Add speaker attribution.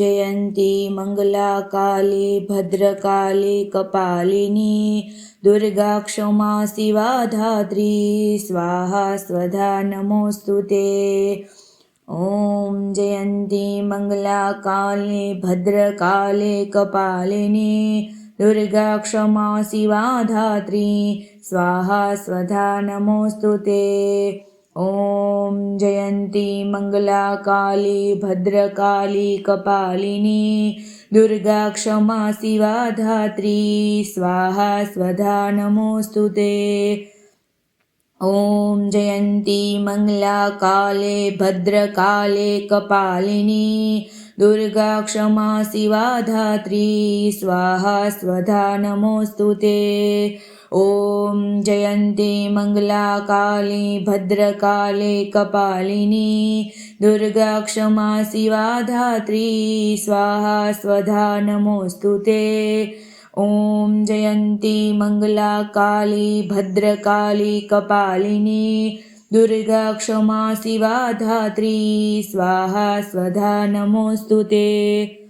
Speaker 1: जयन्ती मङ्गलाकाली भद्रकाली, कपालिनी, दुर्गा क्षमा, शिवा धात्री, स्वाहा, स्वधा, नमोऽस्तु ते। ॐ जयन्ती मङ्गलाकाली भद्रकाले, कपालिनी, दुर्गा क्षमा, शिवा धात्री, स्वाहा, स्वधा, नमोऽस्तु ते। ॐ जयन्ती मङ्गलाकाली भद्रकाली कपालिनी दुर्गा क्षमा शिवा धात्री स्वाहा स्वधा नमोऽस्तु ते। ॐ जयन्ती मङ्गलाकाले भद्रकाले कपालिनी दुर्गा क्षमा शिवा धात्री स्वाहा स्वधा नमोऽस्तु ते ॐ जयन्ती मङ्गलाकाली भद्रकाले कपालिनी दुर्गा क्षमा शिवा धात्री स्वाहा स्वधा नमोऽस्तु ते ॐ जयन्ती मङ्गलाकाली भद्रकाली कपालिनी दुर्गा क्षमा शिवा धात्री स्वाहा स्वधा नमोऽस्तु ते।